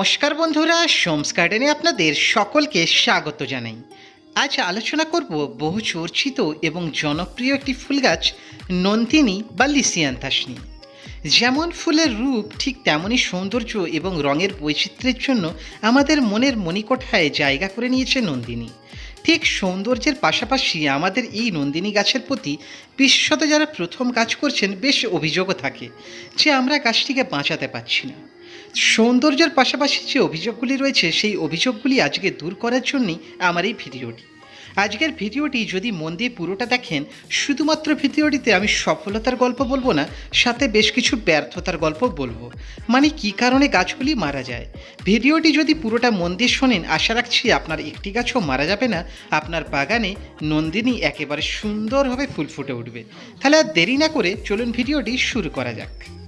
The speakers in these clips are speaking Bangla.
নমস্কার বন্ধুরা, সোমস গার্ডেনে আপনাদের সকলকে স্বাগত জানাই। আজ আলোচনা করব বহু চর্চিত এবং জনপ্রিয় একটি ফুল গাছ নন্দিনী বা লিসিয়ান্থাস নিয়ে। যেমন ফুলের রূপ ঠিক তেমনই সৌন্দর্য এবং রঙের বৈচিত্র্যের জন্য আমাদের মনের মণিকোঠায় জায়গা করে নিয়েছে নন্দিনী। ঠিক সৌন্দর্যের পাশাপাশি আমাদের এই নন্দিনী গাছের প্রতি বিশ্বত যারা প্রথম কাজ করছেন, বেশ অভিযোগও থাকে যে আমরা গাছটিকে বাঁচাতে পারছি না। সৌন্দর্যের পাশাপাশি যে অভিযোগগুলি রয়েছে, সেই অভিযোগগুলি আজকে দূর করার জন্যই আমার এই ভিডিওটি। আজকের ভিডিওটি যদি মন দিয়ে পুরোটা দেখেন, শুধুমাত্র ভিডিওটিতে আমি সফলতার গল্প বলব না, সাথে বেশ কিছু ব্যর্থতার গল্প বলব। মানে কী কারণে গাছগুলি মারা যায়? ভিডিওটি যদি পুরোটা মন দিয়ে শোনেন, আশা রাখছি আপনার একটি গাছও মারা যাবে না। আপনার বাগানে নন্দিনী একেবারে সুন্দরভাবে ফুল ফুটে উঠবে। তাহলে আর দেরি না করে চলুন ভিডিওটি শুরু করা যাক।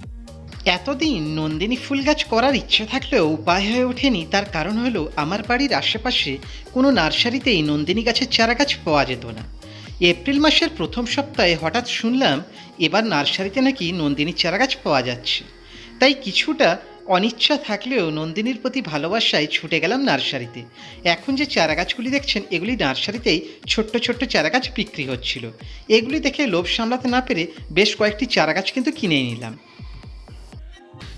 এতদিন নন্দিনী ফুল গাছ করার ইচ্ছে থাকলেও উপায় হয়ে ওঠেনি। তার কারণ হলো, আমার বাড়ির আশেপাশে কোনো নার্সারিতেই নন্দিনী গাছের চারা গাছ পাওয়া যেত না। এপ্রিল মাসের প্রথম সপ্তাহে হঠাৎ শুনলাম, এবার নার্সারিতে নাকি নন্দিনীর চারা গাছ পাওয়া যাচ্ছে। তাই কিছুটা অনিচ্ছা থাকলেও নন্দিনীর প্রতি ভালোবাসায় ছুটে গেলাম নার্সারিতে। এখন যে চারা গাছগুলি দেখছেন, এগুলি নার্সারিতেই ছোট্ট ছোট্ট চারা গাছ বিক্রি হচ্ছিল। এগুলি দেখে লোভ সামলাতে না পেরে বেশ কয়েকটি চারা গাছ কিন্তু কিনে নিলাম।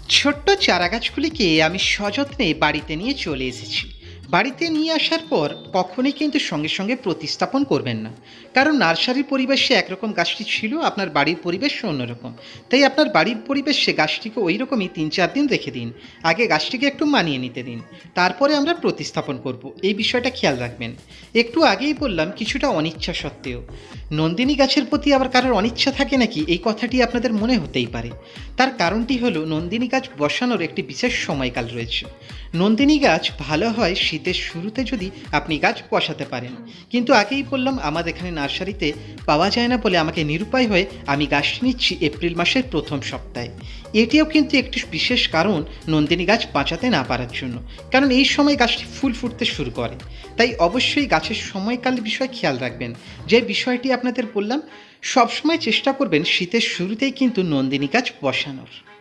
ছোট্ট চারা গাছগুলিকে আমি সযত্নে বাড়িতে নিয়ে চলে এসেছি। বাড়িতে নিয়ে আসার পর কখনোই কিন্তু সঙ্গে সঙ্গে প্রতিস্থাপন করবেন না। কারণ নার্সারির পরিবেশে একরকম গাছটি ছিল, আপনার বাড়ির পরিবেশ অন্যরকম। তাই আপনার বাড়ির পরিবেশে গাছটিকে ওই রকমই তিন চার দিন রেখে দিন। আগে গাছটিকে একটু মানিয়ে নিতে দিন। তারপরে আমরা প্রতিস্থাপন করব। এই বিষয়টা খেয়াল রাখবেন। একটু আগেই বললাম, কিছুটা অনিচ্ছা সত্ত্বেও। নন্দিনী গাছের প্রতি আবার কারোর অনিচ্ছা থাকে নাকি? এই কথাটি আপনাদের মনে হতেই পারে। তার কারণটি হলো, নন্দিনী গাছ বসানোর একটি বিশেষ সময়কাল রয়েছে। নন্দিনী গাছ ভালো হয় শীতের শুরুতে যদি আপনি গাছ বসাতে পারেন। কিন্তু আগেই বললাম, আমাদের এখানে নার্সারিতে পাওয়া যায় না বলে আমাকে নিরুপায় হয়ে আমি গাছটি নিচ্ছি এপ্রিল মাসের প্রথম সপ্তাহে। এটিও কিন্তু একটি বিশেষ কারণ নন্দিনী গাছ বাঁচাতে না পারার জন্য। কারণ এই সময় গাছটি ফুল ফুটতে শুরু করে। তাই অবশ্যই গাছের সময়কাল বিষয়ে খেয়াল রাখবেন। যে বিষয়টি আপনাদের বললাম, সবসময় চেষ্টা করবেন শীতের শুরুতেই কিন্তু নন্দিনী গাছ বসানোর।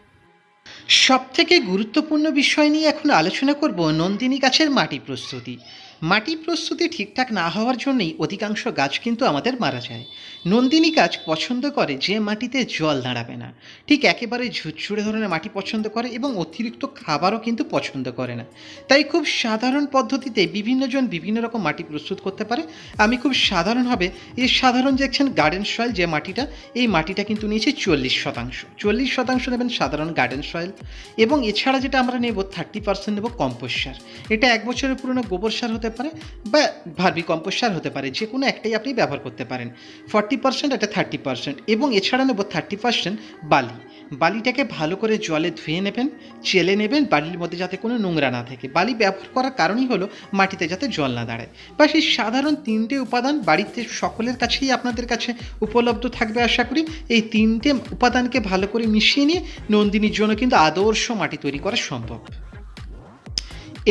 সব থেকে গুরুত্বপূর্ণ বিষয় নিয়ে এখন আলোচনা করব নন্দিনী গাছের মাটি প্রস্তুতি। মাটি প্রস্তুতি ঠিকঠাক না হওয়ার জন্যই অধিকাংশ গাছ কিন্তু আমাদের মারা যায়। নন্দিনী গাছ পছন্দ করে যে মাটিতে জল দাঁড়াবে না। ঠিক একেবারে ঝুরঝুরে ধরনের মাটি পছন্দ করে এবং অতিরিক্ত খাবারও কিন্তু পছন্দ করে না। তাই খুব সাধারণ পদ্ধতিতে বিভিন্নজন বিভিন্ন রকম মাটি প্রস্তুত করতে পারে। আমি খুব সাধারণভাবে এই সাধারণ দেখছেন গার্ডেন সয়েল যে মাটিটা, এই মাটিটা কিন্তু নিয়েছে চল্লিশ শতাংশ। চল্লিশ শতাংশ নেবেন সাধারণ গার্ডেন সয়েল এবং এছাড়া যেটা আমরা নেব থার্টি পার্সেন্ট নেব কম্পোস্ট সার। এটা এক বছরের পুরনো গোবর সার হতে পারে বা ভার্মি কম্পোস্ট সার হতে পারে, যে কোনো একটাই আপনি ব্যবহার করতে পারেন। ফর্টি পার্সেন্ট এটা থার্টি পার্সেন্ট এবং এছাড়া নেব থার্টি পার্সেন্ট বালি। বালিটাকে ভালো করে জলে ধুয়ে নেবেন, চেলে নেবেন বালির মধ্যে যাতে কোনো নোংরা না থাকে। বালি ব্যবহার করার কারণই হলো মাটিতে যাতে জল না দাঁড়ায়। বা সেই সাধারণ তিনটে উপাদান বাড়িতে সকলের কাছেই আপনাদের কাছে উপলব্ধ থাকবে আশা করি। এই তিনটে উপাদানকে ভালো করে মিশিয়ে নিয়ে নন্দিনীর জন্য কিন্তু আদর্শ মাটি তৈরি করা সম্ভব।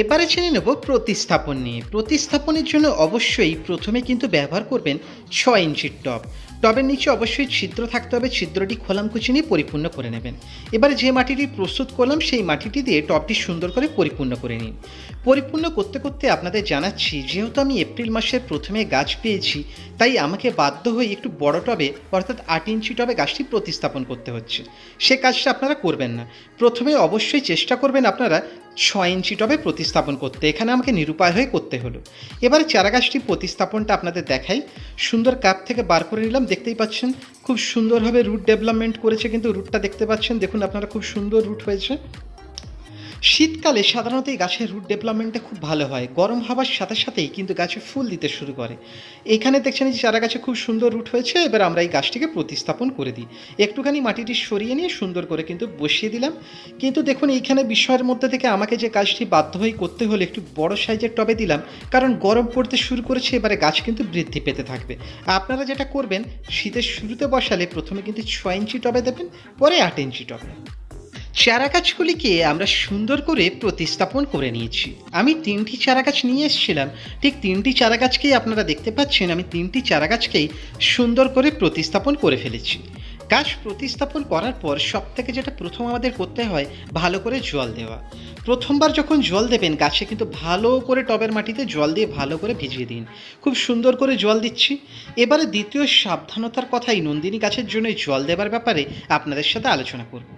এবারে জেনে নেব প্রতিস্থাপন নিয়ে। প্রতিস্থাপনের জন্য অবশ্যই প্রথমে কিন্তু ব্যবহার করবেন ছয় ইঞ্চির টব। টবের নিচে অবশ্যই ছিদ্র থাকতে হবে, ছিদ্রটি খোলামকুচি নিয়ে পরিপূর্ণ করে নেবেন। এবারে যে মাটিটি প্রস্তুত করলাম, সেই মাটিটি দিয়ে টবটি সুন্দর করে পরিপূর্ণ করে নিন। পরিপূর্ণ করতে করতে আপনাদের জানাচ্ছি, যেহেতু আমি এপ্রিল মাসের প্রথমে গাছ পেয়েছি, তাই আমাকে বাধ্য হয়ে একটু বড় টবে, অর্থাৎ আট ইঞ্চি টবে গাছটি প্রতিস্থাপন করতে হচ্ছে। সে কাজটা আপনারা করবেন না। প্রথমে অবশ্যই চেষ্টা করবেন আপনারা ছয় ইঞ্চি টবে প্রতিস্থাপন করতে। এখানে আমাকে নিরুপায় হয়ে করতে হলো। এবারে চারাগাছটি প্রতিস্থাপনটা আপনাদের দেখাই। সুন্দর কাপ থেকে বার করে নিলাম, দেখতেই পাচ্ছেন। খুব সুন্দরভাবে রুট ডেভেলপমেন্ট করেছে কিন্তু রুটটা দেখতে পাচ্ছেন। দেখুন, আপনারা খুব সুন্দর রুট হয়েছে। শীতকালে সাধারণত এই গাছের রুট ডেভেলপমেন্টটা খুব ভালো হয়। গরম হওয়ার সাথে সাথেই কিন্তু গাছে ফুল দিতে শুরু করে। এখানে দেখছেন যে চারা গাছে খুব সুন্দর রুট হয়েছে, এবার আমরা এই গাছটিকে প্রতিস্থাপন করে দিই। একটুখানি মাটিটি সরিয়ে নিয়ে সুন্দর করে কিন্তু বসিয়ে দিলাম। কিন্তু দেখুন, এইখানে বিষয়ের মধ্যে থেকে আমাকে যে কাজটি বাধ্য হয়ে করতে হলে, একটু বড় সাইজের টবে দিলাম। কারণ গরম পড়তে শুরু করেছে, এবারে গাছ কিন্তু বৃদ্ধি পেতে থাকবে। আপনারা যেটা করবেন, শীতের শুরুতে বসালে প্রথমে কিন্তু ছয় ইঞ্চি টবে দেবেন, পরে আট ইঞ্চি টবে। চারা গাছগুলিকে আমরা সুন্দর করে প্রতিস্থাপন করে নিয়েছি। আমি তিনটি চারা গাছ নিয়ে এসেছিলাম। ঠিক তিনটি চারা গাছকেই আপনারা দেখতে পাচ্ছেন, আমি তিনটি চারা গাছকেই সুন্দর করে প্রতিস্থাপন করে ফেলেছি। গাছ প্রতিস্থাপন করার পর সব থেকে যেটা প্রথম আমাদের করতে হয়, ভালো করে জল দেওয়া। প্রথমবার যখন জল দেবেন, গাছে কিন্তু ভালো করে টবের মাটিতে জল দিয়ে ভালো করে ভিজিয়ে দিন। খুব সুন্দর করে জল দিচ্ছি। এবারে দ্বিতীয় সাবধানতার কথাই নন্দিনী গাছের জন্য জল দেবার ব্যাপারে আপনাদের সাথে আলোচনা করব।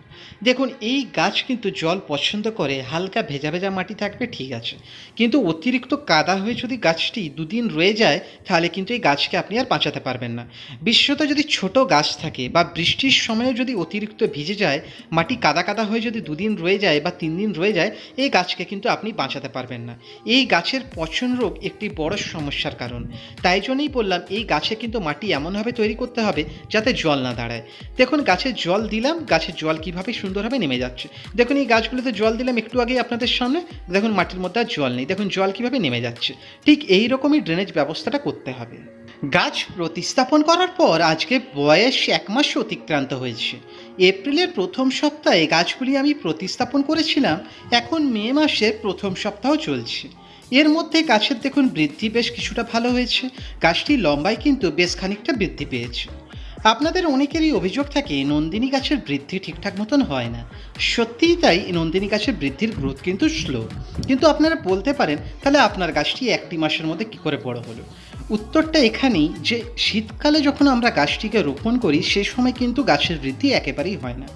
দেখুন, এই গাছ কিন্তু জল পছন্দ করে, হালকা ভেজা ভেজা মাটি থাকবে, ঠিক আছে। কিন্তু অতিরিক্ত কাদা হয়ে যদি গাছটি দুদিন রয়ে যায়, তাহলে কিন্তু এই গাছকে আপনি আর বাঁচাতে পারবেন না। বিশেষত যদি ছোট গাছ থাকে বা বৃষ্টির সময়ও যদি অতিরিক্ত ভিজে যায়, মাটি কাদা কাদা হয়ে যদি দুদিন রয়ে যায় বা তিন দিন রয়ে যায় এই গাছকে কিন্তু আপনি বাঁচাতে পারবেন না। এই গাছের পচন রোগ একটি বড় সমস্যার কারণ। তাই জন্যই বললাম, এই গাছে কিন্তু মাটি এমনভাবে তৈরি করতে হবে যাতে জল না দাঁড়ায়। দেখুন, গাছে জল দিলাম গাছের জল কীভাবে সুন্দরভাবে নেমে যাচ্ছে। দেখুন, এই গাছগুলোতে জল দিলাম একটু আগেই আপনাদের সামনে। দেখুন, মাটির মধ্যে আর জল নেই। দেখুন, জল কীভাবে নেমে যাচ্ছে। ঠিক এই রকমই ড্রেনেজ ব্যবস্থাটা করতে হবে। গাছ প্রতিস্থাপন করার পর আজকে বয়স এক মাস অতিক্রান্ত হয়েছে। এপ্রিলের প্রথম সপ্তাহে গাছগুলি আমি প্রতিস্থাপন করেছিলাম। এখন মে মাসের প্রথম সপ্তাহ চলছে। এর মধ্যে গাছের দেখুন বৃদ্ধি বেশ কিছুটা ভালো হয়েছে। গাছটি লম্বায় কিন্তু বেশ খানিকটা বৃদ্ধি পেয়েছে। আপনাদের অনেকেরই অভিযোগ থাকে, নন্দিনী গাছের বৃদ্ধি ঠিকঠাক মতন হয় না। সত্যিই তাই, নন্দিনী গাছের বৃদ্ধির গ্রোথ কিন্তু স্লো কিন্তু আপনারা বলতে পারেন, তাহলে আপনার গাছটি একটি মাসের মধ্যে কী করে বড় হলো? উত্তরটা এখানেই যে, শীতকালে যখন আমরা গাছটিকে রোপণ করি, সে সময় কিন্তু গাছের বৃদ্ধি একেবারেই হয় না।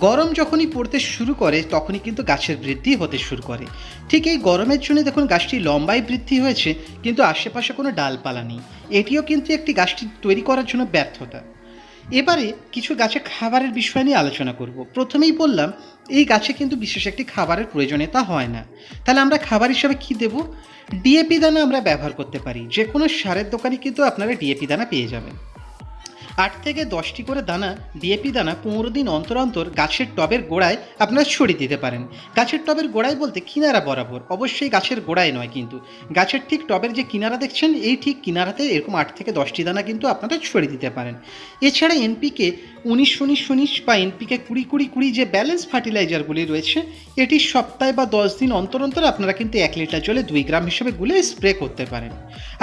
গরম যখনই পড়তে শুরু করে, তখনই কিন্তু গাছের বৃদ্ধি হতে শুরু করে। ঠিক এই গরমের জন্য দেখুন, গাছটি লম্বায় বৃদ্ধি হয়েছে, কিন্তু আশেপাশে কোনো ডালপালা নেই। এটিও কিন্তু একটি গাছটি তৈরি করার জন্য ব্যর্থতা। এবারে কিছু গাছে খাবারের বিষয় নিয়ে আলোচনা করব। প্রথমেই বললাম, এই গাছে কিন্তু বিশেষ একটি খাবারের প্রয়োজনীয়তা হয় না। তাহলে আমরা খাবার হিসাবে কী দেব? ডিএপি দানা আমরা ব্যবহার করতে পারি। যে কোনো সারের দোকানে কিন্তু আপনারা ডিএপি দানা পেয়ে যাবেন। আট থেকে দশটি করে দানা, ডিএপি দানা পনেরো দিন অন্তর অন্তর গাছের টবের গোড়ায় আপনারা ছড়িয়ে দিতে পারেন। গাছের টবের গোড়ায় বলতে কিনারা বরাবর। অবশ্যই গাছের গোড়ায় নয় কিন্তু। গাছের ঠিক টবের যে কিনারা দেখছেন, এই ঠিক কিনারাতে এরকম আট থেকে দশটি দানা কিন্তু আপনারা ছড়িয়ে দিতে পারেন। এছাড়া এনপিকে উনিশ উনিশ উনিশ বা এনপিকে কুড়ি কুড়ি কুড়ি যে ব্যালেন্স ফার্টিলাইজারগুলি রয়েছে, এটি সপ্তাহে বা দশ দিন অন্তর অন্তর আপনারা কিন্তু এক লিটার জলে দুই গ্রাম হিসেবে গুলে স্প্রে করতে পারেন।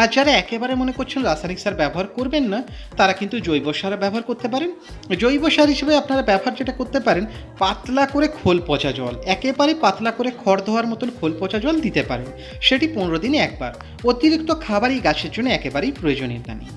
আর যারা একেবারে মনে করছেন রাসায়নিক সার ব্যবহার করবেন না, তারা কিন্তু জৈব সার ব্যবহার করতে পারেন। জৈব সার হিসেবে আপনারা ব্যবহার যেটা করতে পারেন, পাতলা করে খোল পচা জল। একেবারে পাতলা করে খড় ধোয়ার মতন খোল পচা জল দিতে পারেন। সেটি পনেরো দিনে একবার। অতিরিক্ত খাবারই গাছের জন্য একেবারেই প্রয়োজনীয়তা নেই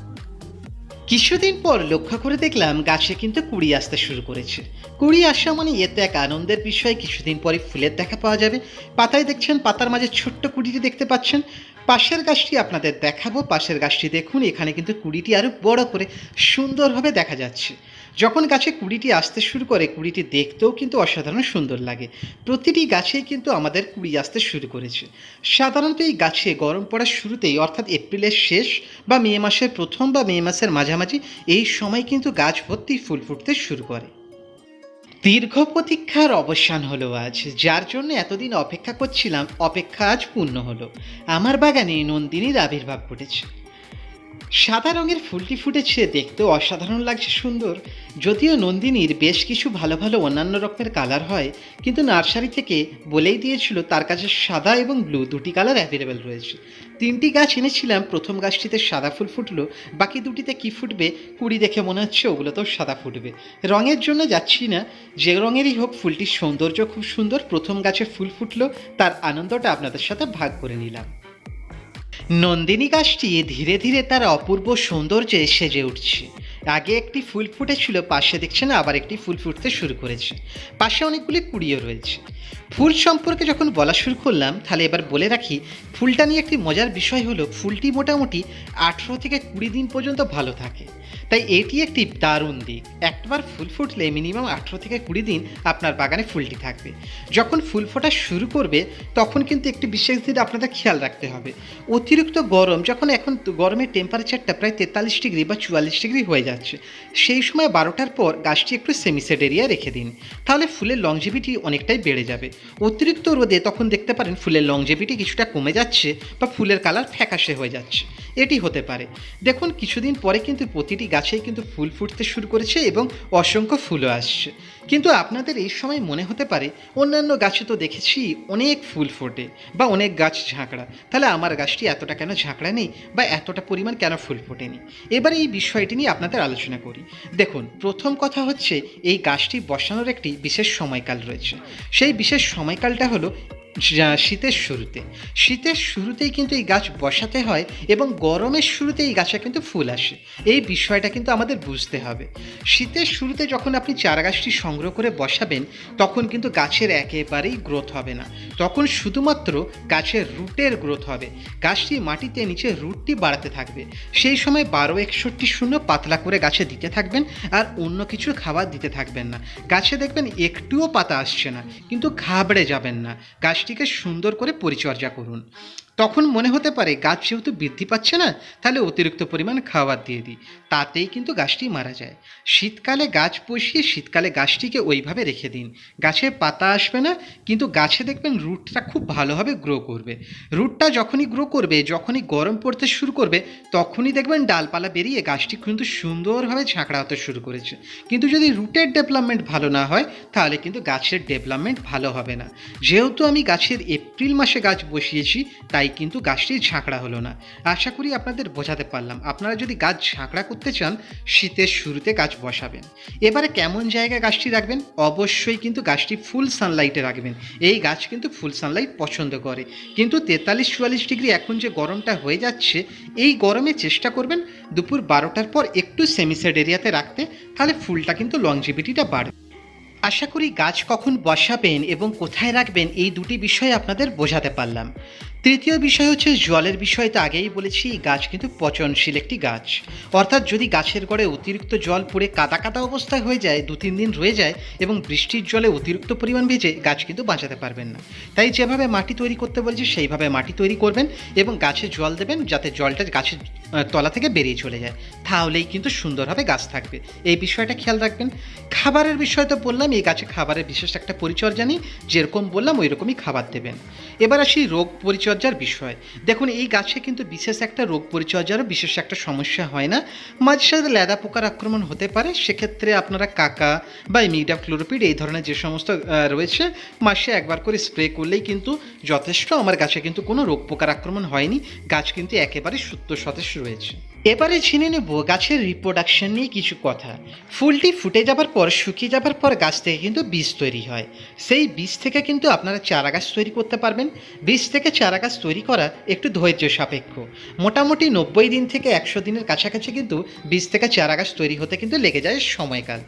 কিছুদিন পর লক্ষ্য করে দেখলাম গাছে কিন্তু কুড়ি আসতে শুরু করেছে। কুড়ি আসা মানে এতে এক আনন্দের বিষয়। কিছুদিন পরে ফুলের দেখা পাওয়া যাবে। পাতায় দেখছেন, পাতার মাঝে ছোট্ট কুড়িটি দেখতে পাচ্ছেন। পাশের গাছটি আপনাদের দেখাবো। পাশের গাছটি দেখুন, এখানে কিন্তু কুড়িটি আরও বড় করে সুন্দরভাবে দেখা যাচ্ছে। যখন গাছে কুড়িটি আসতে শুরু করে, কুড়িটি দেখতেও কিন্তু অসাধারণ সুন্দর লাগে। প্রতিটি গাছেই কিন্তু আমাদের কুড়ি আসতে শুরু করেছে। সাধারণত এই গাছে গরম পড়ার শুরুতেই, অর্থাৎ এপ্রিলের শেষ বা মে মাসের প্রথম বা মে মাসের মাঝামাঝি, এই সময় কিন্তু গাছ ভর্তি ফুল ফুটতে শুরু করে। দীর্ঘ প্রতীক্ষার অবসান হলো আজ, যার জন্য এতদিন অপেক্ষা করছিলাম, অপেক্ষা আজ পূর্ণ হলো। আমার বাগানে নন্দিনীর আবির্ভাব ঘটেছে। সাদা রঙের ফুলটি ফুটেছে, দেখতেও অসাধারণ লাগছে, সুন্দর। যদিও নন্দিনীর বেশ কিছু ভালো ভালো অন্যান্য রকমের কালার হয়, কিন্তু নার্সারি থেকে বলেই দিয়েছিল তার কাছে সাদা এবং ব্লু দুটি কালার অ্যাভেলেবেল রয়েছে। তিনটি গাছ এনেছিলাম, প্রথম গাছটিতে সাদা ফুল ফুটলো, বাকি দুটিতে কি ফুটবে কুড়ি দেখে মনে হচ্ছে ওগুলোতেও সাদা ফুটবে। রঙের জন্য যাচ্ছি না, যে রঙেরই হোক, ফুলটির সৌন্দর্য খুব সুন্দর, প্রথম গাছে ফুল ফুটলো, তার আনন্দটা আপনাদের সাথে ভাগ করে নিলাম। নন্দিনী গাছটি ধীরে ধীরে তার অপূর্ব সৌন্দর্যে সেজে উঠছে। আগে একটি ফুল ফুটেছিল, পাশে দেখছেন আবার একটি ফুল ফুটতে শুরু করেছে। পাশে অনেকগুলি কুড়িও রয়েছে। ফুল সম্পর্কে যখন বলা শুরু করলাম, তাহলে এবার বলে রাখি, ফুলটা নিয়ে একটি মজার বিষয় হলো, ফুলটি মোটামুটি আঠেরো থেকে কুড়ি দিন পর্যন্ত ভালো থাকে। তাই এটি একটি দারুণ দিক। একবার ফুল ফুটলে মিনিমাম আঠেরো থেকে কুড়ি দিন আপনার বাগানে ফুলটি থাকবে। যখন ফুল ফোটা শুরু করবে, তখন কিন্তু একটি বিশেষ দিন আপনাদের খেয়াল রাখতে হবে। অতিরিক্ত গরম, যখন এখন গরমের টেম্পারেচারটা প্রায় তেতাল্লিশ ডিগ্রি বা চুয়াল্লিশ ডিগ্রি হয়ে যাচ্ছে, সেই সময় বারোটার পর গাছটি একটু সেমিসেড এরিয়া রেখে দিন। তাহলে ফুলের লংজিভিটি অনেকটাই বেড়ে যাবে। অতিরিক্ত রোদে তখন দেখতে পারেন ফুলের লংজিভিটি কিছুটা কমে যাচ্ছে বা ফুলের কালার ফ্যাকাশে হয়ে যাচ্ছে। এটি হতে পারে। দেখুন, কিছুদিন পরে কিন্তু প্রতিটি গাছেই কিন্তু ফুল ফুটতে শুরু করেছে এবং অসংখ্য ফুলও আসছে। কিন্তু আপনাদের এই সময় মনে হতে পারে, অন্যান্য গাছে তো দেখেছি অনেক ফুল ফোটে বা অনেক গাছ ঝাঁকড়া। তাহলে আমার গাছটি এতটা কেন ঝাঁকড়া নেই বা এতটা পরিমাণ কেন ফুল ফোটেনি? এবার এই বিষয়টি নিয়ে আপনাদের আলোচনা করি। দেখুন, প্রথম কথা হচ্ছে, এই গাছটি বসানোর একটি বিশেষ সময়কাল রয়েছে। সেই বিশেষ সময়কালটা হলো শীতের শুরুতে। শীতের শুরুতেই কিন্তু এই গাছ বসাতে হয় এবং গরমের শুরুতে এই গাছে কিন্তু ফুল আসে। এই বিষয়টা কিন্তু আমাদের বুঝতে হবে। শীতের শুরুতে যখন আপনি চারা গাছটি সংগ্রহ করে বসাবেন, তখন কিন্তু গাছের একেবারেই গ্রোথ হবে না। তখন শুধুমাত্র গাছের রুটের গ্রোথ হবে। গাছটি মাটিতে নিচে রুটটি বাড়াতে থাকবে। সেই সময় বারো, একষট্টি, শূন্য পাতলা করে গাছে দিতে থাকবেন আর অন্য কিছু খাবার দিতে থাকবেন না। গাছে দেখবেন একটুও পাতা আসছে না, কিন্তু ঘাবড়ে যাবেন না। গাছটিকে সুন্দর করে পরিচর্যা করুন। তখন মনে হতে পারে গাছ যেহেতু বৃদ্ধি পাচ্ছে না, তাহলে অতিরিক্ত পরিমাণ খাবার দিয়ে দিই। তাতেই কিন্তু গাছটি মারা যায়। শীতকালে গাছ বসিয়ে শীতকালে গাছটিকে ওইভাবে রেখে দিন। গাছে পাতা আসবে না, কিন্তু গাছে দেখবেন রুটটা খুব ভালোভাবে গ্রো করবে। রুটটা যখনই গ্রো করবে, যখনই গরম পড়তে শুরু করবে, তখনই দেখবেন ডালপালা বেরিয়ে গাছটি কিন্তু সুন্দরভাবে ঝাঁকড়া হতে শুরু করেছে। কিন্তু যদি রুটের ডেভেলপমেন্ট ভালো না হয়, তাহলে কিন্তু গাছের ডেভেলপমেন্ট ভালো হবে না। যেহেতু আমি গাছের এপ্রিল মাসে গাছ বসিয়েছি, তাই কিন্তু গাছটি ঝাঁকড়া হলো না। আশা করি আপনাদের বোঝাতে পারলাম। আপনারা যদি গাছ ঝাঁকড়া করতে চান, শীতের শুরুতে গাছ বসাবেন। এবারে কেমন জায়গায় গাছটি রাখবেন? অবশ্যই কিন্তু গাছটি ফুল সানলাইটে রাখবেন। এই গাছ কিন্তু ফুল সানলাইট পছন্দ করে। কিন্তু তেতাল্লিশ চুয়াল্লিশ ডিগ্রি এখন যে গরমটা হয়ে যাচ্ছে, এই গরমে চেষ্টা করবেন দুপুর বারোটার পর একটু সেমিসেড এরিয়াতে রাখতে। তাহলে ফুলটা কিন্তু লংজিভিটিটা বাড়বে। আশা করি গাছ কখন বসাবেন এবং কোথায় রাখবেন, এই দুটি বিষয় আপনাদের বোঝাতে পারলাম। তৃতীয় বিষয় হচ্ছে জলের বিষয়, তো আগেই বলেছি গাছ কিন্তু পচনশীল একটি গাছ। অর্থাৎ যদি গাছের গড়ে অতিরিক্ত জল পড়ে কাদা কাদা অবস্থায় হয়ে যায়, দু তিন দিন রয়ে যায় এবং বৃষ্টির জলে অতিরিক্ত পরিমাণ ভেজে, গাছ কিন্তু বাঁচাতে পারবেন না। তাই যেভাবে মাটি তৈরি করতে বলছি, সেইভাবে মাটি তৈরি করবেন এবং গাছে জল দেবেন যাতে জলটা গাছের তলা থেকে বেরিয়ে চলে যায়। তাহলেই কিন্তু সুন্দরভাবে গাছ থাকবে। এই বিষয়টা খেয়াল রাখবেন। খাবারের বিষয় তো বললাম, এই গাছে খাবারের বিশেষ একটা পরিচর্যা নেই। যেরকম বললাম ওই রকমই খাবার দেবেন। এবার আসি রোগ পরিচর্যার বিষয়। দেখুন, এই গাছে কিন্তু বিশেষ একটা রোগ পরিচর্যারও বিশেষ একটা সমস্যা হয় না। মাঝে সাথে ল্যাদা পোকার আক্রমণ হতে পারে। সেক্ষেত্রে আপনারা কাকা বা মিডা ক্লোরোপিড এই ধরনের যে সমস্ত রয়েছে, মাসে একবার করে স্প্রে করলেই কিন্তু যথেষ্ট। আমার গাছে কিন্তু কোনো রোগ পোকার আক্রমণ হয়নি। গাছ কিন্তু একেবারে সুস্থ, সতেজ রয়েছে এবারে জেনে নেব গাছের রিপ্রোডাকশন নিয়ে কিছু কথা। ফুলটি ফুটে যাবার পর, শুকিয়ে যাবার পর গাছ থেকে কিন্তু বীজ তৈরি হয়। সেই বীজ থেকে কিন্তু আপনারা চারা গাছ তৈরি করতে পারবেন। বীজ থেকে চারা গাছ তৈরি করা একটু ধৈর্য সাপেক্ষ। মোটামুটি নব্বই দিন থেকে একশো দিনের কাছাকাছি কিন্তু বীজ থেকে চারা গাছ তৈরি হতে কিন্তু লেগে যায় সময়কাল।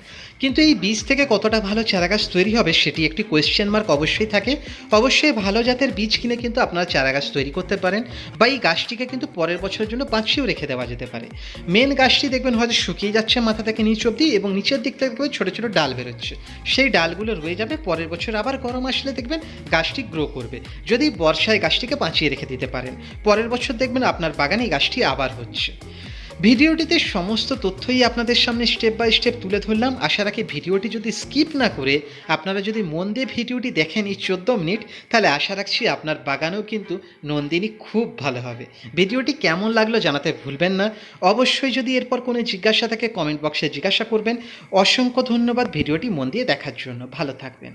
কিন্তু এই বীজ থেকে কতটা ভালো চারা গাছ তৈরি হবে সেটি একটি কোয়েশ্চেন মার্ক অবশ্যই থাকে। অবশ্যই ভালো জাতের বীজ কিনে কিন্তু আপনারা চারা গাছ তৈরি করতে পারেন বা এই গাছটিকে কিন্তু পরের বছরের জন্য বাঁচিয়েও রেখে দেওয়া যেতে পারে। মেন গাছটি দেখবেন হয়তো শুকিয়ে যাচ্ছে মাথা থেকে নিচ অব্দি এবং নিচের দিক থেকে দেখবেন ছোটো ছোটো ডাল বেরোচ্ছে। সেই ডালগুলো রয়ে যাবে, পরের বছর আবার গরম আসলে দেখবেন গাছটি গ্রো করবে। যদি বর্ষায় গাছটিকে বাঁচিয়ে রেখে দিতে পারেন, পরের বছর দেখবেন আপনার বাগানে গাছটি আবার হচ্ছে। ভিডিওটিতে সমস্ত তথ্যই আপনাদের সামনে স্টেপ বাই স্টেপ তুলে ধরলাম। আশা রাখি ভিডিওটি যদি স্কিপ না করে, আপনারা যদি মন দিয়ে ভিডিওটি দেখেন এই চোদ্দ মিনিট, তাহলে আশা রাখছি আপনার বাগানেও কিন্তু নন্দিনী খুব ভালো হবে। ভিডিওটি কেমন লাগল জানাতে ভুলবেন না। অবশ্যই যদি এরপর কোনো জিজ্ঞাসা থাকে কমেন্ট বক্সে জিজ্ঞাসা করবেন। অসংখ্য ধন্যবাদ ভিডিওটি মন দিয়ে দেখার জন্য। ভালো থাকবেন।